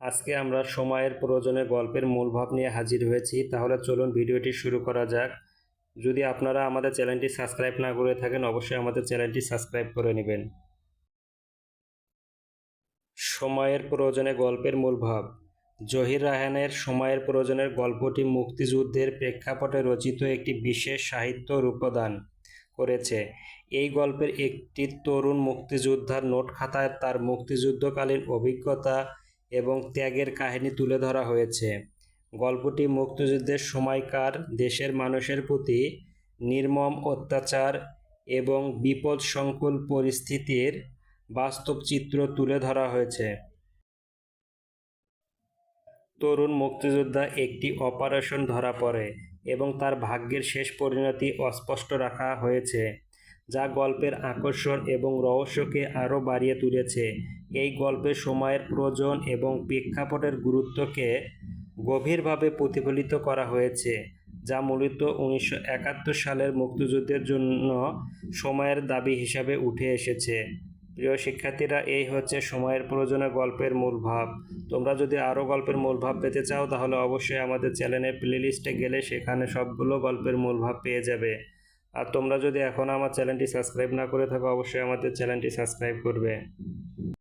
আজকে আমরা সময়ের প্রয়োজনে গল্পের মূল ভাব নিয়ে হাজির হয়েছি। তাহলে চলুন ভিডিওটি শুরু করা যাক। যদি আপনারা আমাদের চ্যানেলটি সাবস্ক্রাইব না করে থাকেন, অবশ্যই আমাদের চ্যানেলটি সাবস্ক্রাইব করে নেবেন। সময়ের প্রয়োজনে গল্পের মূল ভাব। জহির রায়হানের সময়ের প্রয়োজনের গল্পটি মুক্তিযুদ্ধের প্রেক্ষাপটে রচিত একটি বিশেষ সাহিত্য রূপদান করেছে। এই গল্পের একটি তরুণ মুক্তিযোদ্ধার নোট খাতায় তার মুক্তিযুদ্ধকালীন অভিজ্ঞতা এবং ত্যাগের কাহিনী তুলে ধরা হয়েছে। গল্পটি মুক্তিযুদ্ধের সময়কার দেশের মানুষের প্রতি নির্মম অত্যাচার এবং বিপদসংকুল পরিস্থিতির বাস্তব চিত্র তুলে ধরা হয়েছে। তরুণ মুক্তিযোদ্ধা একটি অপারেশন ধরা পড়ে এবং তার ভাগ্যের শেষ পরিণতি অস্পষ্ট রাখা হয়েছে। যা গল্পের আকর্ষণ এবং রহস্যকে আরও বাড়িয়ে তুলেছে। এই গল্পে সময়ের প্রয়োজন এবং প্রেক্ষাপটের গুরুত্বকে গভীরভাবে প্রতিফলিত করা হয়েছে, যা মূলত উনিশশো একাত্তর সালের মুক্তিযুদ্ধের জন্য সময়ের দাবি হিসাবে উঠে এসেছে। প্রিয় শিক্ষার্থীরা, এই হচ্ছে সময়ের প্রয়োজনে গল্পের মূল ভাব। তোমরা যদি আরও গল্পের মূল ভাব পেতে চাও, তাহলে অবশ্যই আমাদের চ্যানেলের প্লেলিস্টে গেলে সেখানে সবগুলো গল্পের মূল ভাব পেয়ে যাবে। আর তোমরা যদি এখন আমার চ্যানেলটি সাবস্ক্রাইব না করে থাকো, অবশ্যই আমাদের চ্যানেলটি সাবস্ক্রাইব করবে।